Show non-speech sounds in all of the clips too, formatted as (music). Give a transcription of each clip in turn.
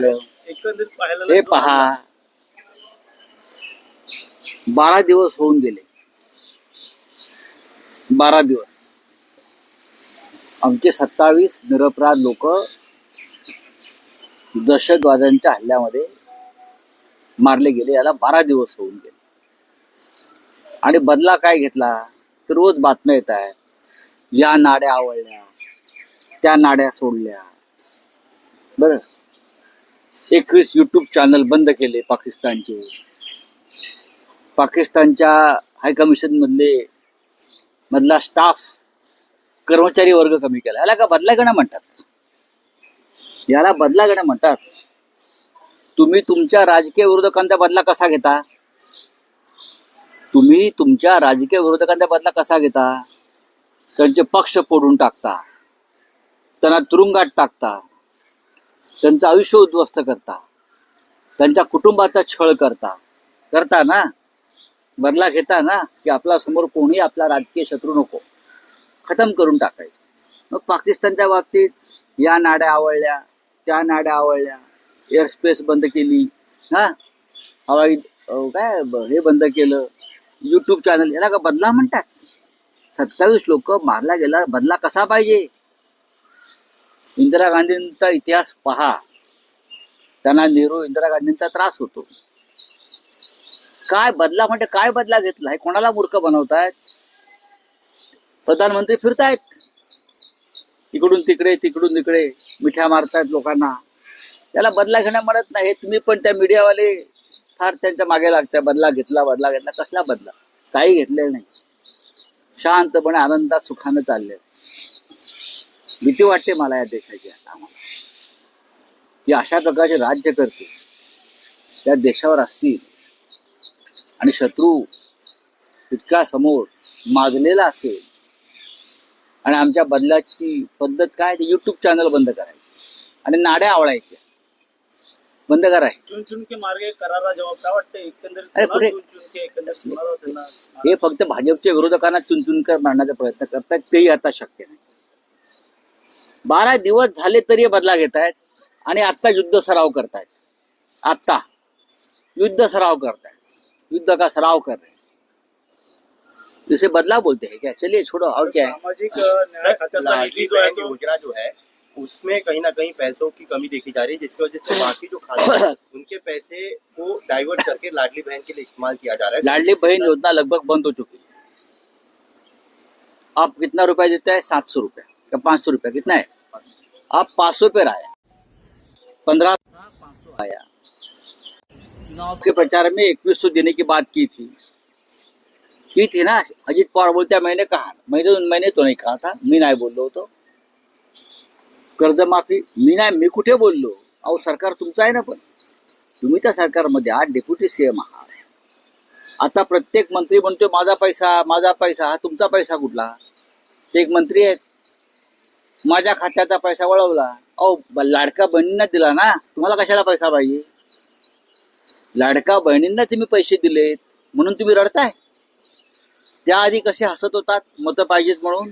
हे पहा. बारा दिवस होऊन गेले. बारा दिवस. आमचे सत्तावीस निरपराध लोक दहशतवाद्यांच्या हल्ल्यामध्ये मारले गेले. याला बारा दिवस होऊन गेले. आणि बदला काय घेतला? तर रोज बातम्या येत आहेत. या नाड्या आवडल्या त्या नाड्या सोडल्या. बरं. एकवीस यूट्यूब चॅनल बंद केले पाकिस्तानचे. पाकिस्तानच्या हायकमिशन मधले मधला स्टाफ कर्मचारी वर्ग कमी केला. याला का बदला म्हणतात? याला बदला म्हणतात. तुम्ही तुमच्या राजकीय विरोधकांचा बदला कसा घेता? तुम्ही तुमच्या राजकीय विरोधकांचा बदला कसा घेता? त्यांचे पक्ष फोडून टाकता. त्यांना तुरुंगात टाकता. त्यांचं आयुष्य उद्ध्वस्त करता. त्यांच्या कुटुंबाचा छळ करता. करता ना? बदला घेता ना? की आपला समोर कोणी आपला राजकीय शत्रू नको. खतम करून टाकायचं. मग पाकिस्तानच्या बाबतीत या नाड्या आवडल्या त्या नाड्या आवडल्या एअर स्पेस बंद केली. हा? हवाई काय हे बंद केलं. यूट्यूब चॅनल याला का बदला म्हणतात? सत्तावीस लोक मारला गेला बदला कसा पाहिजे? इंदिरा गांधींचा इतिहास पहा. त्यांना नेहरू इंदिरा गांधींचा त्रास होतो. काय बदला म्हणजे काय बदला घेतला? हे कोणाला मूर्ख बनवतायत? प्रधानमंत्री फिरतायत. इकडून तिकडे तिकडून तिकडे मिठ्या मारतायत लोकांना. त्याला बदला घेणं म्हणत नाही. तुम्ही पण त्या मीडियावाले फार त्यांच्या मागे लागताय. बदला घेतला बदला घेतला. कसला बदला? काही घेतलेलं नाही. शांतपणे आनंदात सुखानं चालले भीती वाटते मला या देशाची आता. अशा प्रकारचे राज्य करते. त्या देशावर असतील. आणि शत्रू तितका समोर माजलेला असेल. आणि आमच्या बदलाची पद्धत काय? ते युट्यूब चॅनल बंद करायचे. आणि नाड्या आवळायच्या. बंद कराय. चुन चुन के मार्गे करारा जवाब काय वाटतं एकंदरीत अरे पुन्हा पुढे- चुन चुन के एकंदरीत कुणाला त्यांना हे फक्त भाजपच्या विरोधकांना चुनचुन मारण्याचा प्रयत्न करतायत. तेही आता शक्य नाही. बारा दिवस झाले तरी बदला घेत आहेत आणि आत्ता युद्ध सराव करतायत. आत्ता. युद्ध सराव करतायत. युद्ध का सराव कर रहे हैं. इसे बदला बोलते हैं क्या? चलिए छोड़ो और क्या है? सामाजिक तो योजना जो है उसमें कहीं ना कहीं पैसों की कमी देखी जा रही है जिसकी वजह से (coughs) बाकी जो खाते हैं उनके पैसे को डाइवर्ट करके लाडली बहन के लिए इस्तेमाल किया जा रहा है। लाडली बहन योजना लगभग बंद हो चुकी है। आप कितना रुपया देता है? सात सौ रुपया। या पाँच सौ रुपया? कितना है? आप पाँच सौ पे आया पंद्रह पाँच सौ आया। चुनाव के प्रचार में इक्कीस सौ देने की बात की थी। की थी ना? अजित पवार बोलते हैं, मैंने कहा मैंने तो मैंने तो नहीं कहा था। मी नाही बोललो होतो कर्जमाफी मी नाही मी कुठे बोललो अहो सरकार तुमचं आहे ना पण. तुम्ही त्या सरकारमध्ये आहात डेप्युटी सीएम आहात. आता प्रत्येक मंत्री म्हणतोय माझा पैसा माझा पैसा हा तुमचा पैसा कुठला? ते एक मंत्री आहेत. माझ्या खात्याचा पैसा वळवला. अहो लाडका बहिणींना दिला ना? तुम्हाला कशाला पैसा पाहिजे लाडका बहिणींना तुम्ही पैसे दिलेत. म्हणून तुम्ही रडताय? त्याआधी कसे हसत होतात? मतं पाहिजेत म्हणून?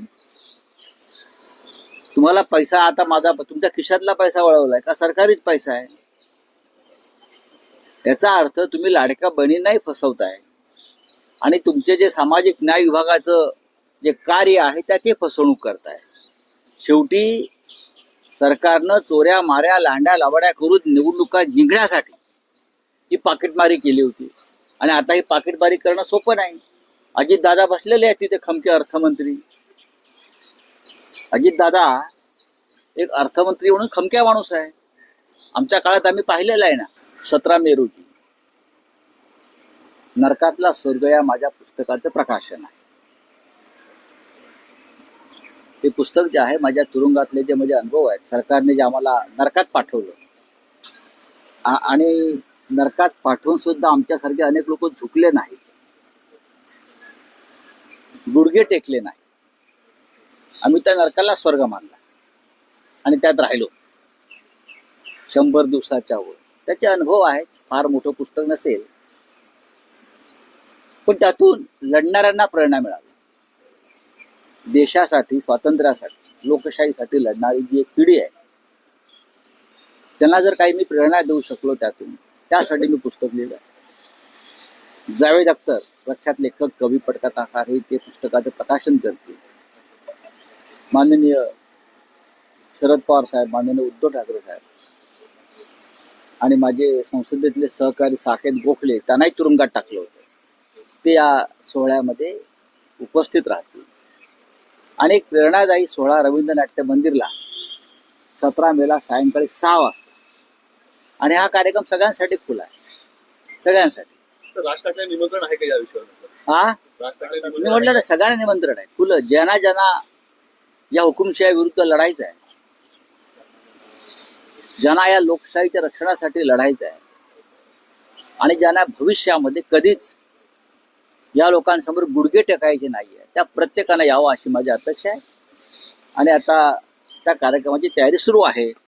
तुम्हाला पैसा आता माझा तुमच्या खिशातला पैसा वळवलाय का? सरकारीच पैसा आहे. याचा अर्थ तुम्ही लाडक्या बहिणींनाही फसवताय. आणि तुमचे जे सामाजिक न्याय विभागाचं जे कार्य आहे त्याची फसवणूक करताय. शेवटी सरकारनं चोऱ्या माऱ्या लांड्या लावड्या करून निवडणुका जिंकण्यासाठी ही पाकिटमारी केली होती. आणि आता ही पाकिटमारी करणं सोपं नाही. अजित दादा बसलेले आहेत तिथे खमके अर्थमंत्री. अजित दादा एक अर्थमंत्री म्हणून खमक्या माणूस आहे. आमच्या काळात आम्ही पाहिलेलं आहे ना सतरा मे रोजी नरकातला स्वर्ग या माझ्या पुस्तकाचं प्रकाशन आहे. हे पुस्तक जे आहे माझ्या तुरुंगातले जे माझे अनुभव आहेत सरकारने जे आम्हाला नरकात पाठवलं. आणि नरकात पाठवून सुद्धा आमच्यासारखे अनेक लोक झुकले नाही गुडघे टेकले नाही आम्ही त्या नरकाला स्वर्ग मानला. आणि त्यात राहिलो. शंभर दिवसाच्या वर. त्याचे अनुभव आहेत. फार मोठं पुस्तक नसेल. पण त्यातून लढणाऱ्यांना प्रेरणा मिळाली. देशासाठी स्वातंत्र्यासाठी लोकशाहीसाठी लढणारी जी एक पिढी आहे त्यांना जर काही मी प्रेरणा देऊ शकलो त्यातून त्यासाठी मी पुस्तक लिहिलं. जावेद अख्तर प्रख्यात लेखक कवी पटकथाकार हे ते पुस्तकाचं प्रकाशन करतील. माननीय शरद पवार साहेब माननीय उद्धव ठाकरे साहेब आणि माझे संसदेतले सहकारी साकेत गोखले त्यांनाही तुरुंगात टाकलं होतं. ते या सोहळ्यामध्ये उपस्थित राहतील. आणि एक प्रेरणादायी सोहळा रवींद्र नाट्य मंदिरला सतरा मेला सायंकाळी सहा वाजता. आणि हा कार्यक्रम सगळ्यांसाठी खुला आहे. सगळ्यांसाठी. राज निमंत्रण आहे का या विषयावर? हा? मी म्हटलं ना सगळ्यांना निमंत्रण आहे. खुलं ज्यांना ज्यांना या हुकुमशाही विरुद्ध लढायचं आहे ज्यांना या लोकशाहीच्या रक्षणासाठी लढायचं आहे आणि ज्यांना भविष्यामध्ये कधीच या लोकांसमोर गुडघे टेकायचे नाहीये त्या प्रत्येकानं यावं अशी माझी अपेक्षा आहे. आणि आता त्या कार्यक्रमाची तयारी सुरू आहे.